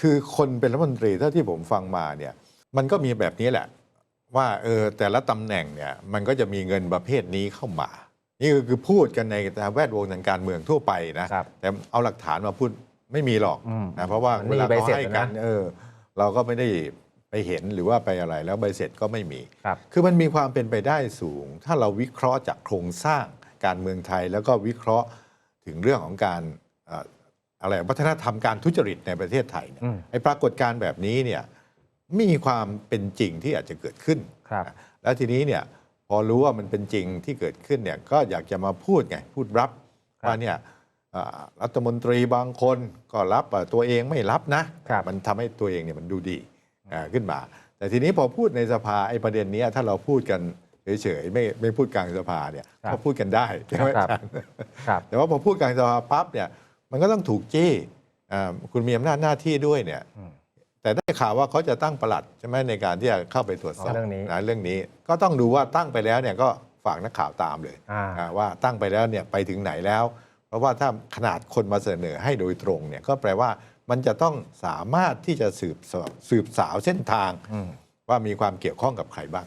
คือคนเป็นรัฐมนตรีเท่าที่ผมฟังมาเนี่ยมันก็มีแบบนี้แหละ ว่าเออแต่ละตำแหน่งเนี่ยมันก็จะมีเงินประเภทนี้เข้ามา นี่ก็คือพูดกันในแวดวงทางการเมืองทั่วไปนะครับแต่เอาหลักฐานมาพูดไม่มีหรอกอืมนะเพราะว่ามันเวไม่มีลาใบเขาเสร็จให้นะกันเออเราก็ไม่ได้ไปเห็นหรือว่าไปอะไรแล้วใบเสร็จก็ไม่มีครับคือมันมีความเป็นไปได้สูง ถ้าเราวิเคราะห์จากโครงสร้างการเมืองไทย แล้วก็วิเคราะห์ถึงเรื่องของการเอ่ออะไรวัฒนธรรมการทุจริตในประเทศไทยเนี่ยอืมไอ้ปรากฏการณ์แบบนี้เนี่ยมีความเป็นจริงที่อาจจะเกิดขึ้นครับแล้วทีนี้เนี่ยพอรู้ว่ามันเป็นจริงที่เกิดขึ้นเนี่ยก็อยากจะมาพูดไงพูดรับครับว่าเนี่ยอ่ารัฐมนตรีบางคนก็รับอะตัวเองไม่รับนะครับมันทำให้ตัวเองเนี่ยมันดูดีอ่าขึ้นมา แต่ทีนี้พอพูดในสภาไอ้ประเด็นเนี้ยถ้าเราพูดกันเฉยๆไม่ไม่พูดกลางสภาเนี่ยครับก็พูดกันได้ใช่ไหมครับอาจารย์ครับแต่ว่าพอพูดกลางสภาปั๊บเนี่ย มันก็ต้องถูกจี้อ่าคุณมีอำนาจหน้าที่ด้วยเนี่ยอืมแต่ได้ข่าวว่าเขาจะตั้งประหลัดใช่ไหมในการที่จะเข้าไปตรวจสอบอ๋อเรื่องนี้นะเรื่องนี้ก็ต้องดูว่าตั้งไปแล้วเนี่ยก็ฝากนักข่าวตามเลยอ่าอ่าว่าตั้งไปแล้วเนี่ยไปถึงไหนแล้ว เพราะว่าถ้าขนาดคนมาเสนอให้โดยตรงเนี่ยก็แปลว่ามันจะต้องสามารถที่จะสืบสอบสืบสาวเส้นทางอืมว่ามีความเกี่ยวข้องกับใครบ้าง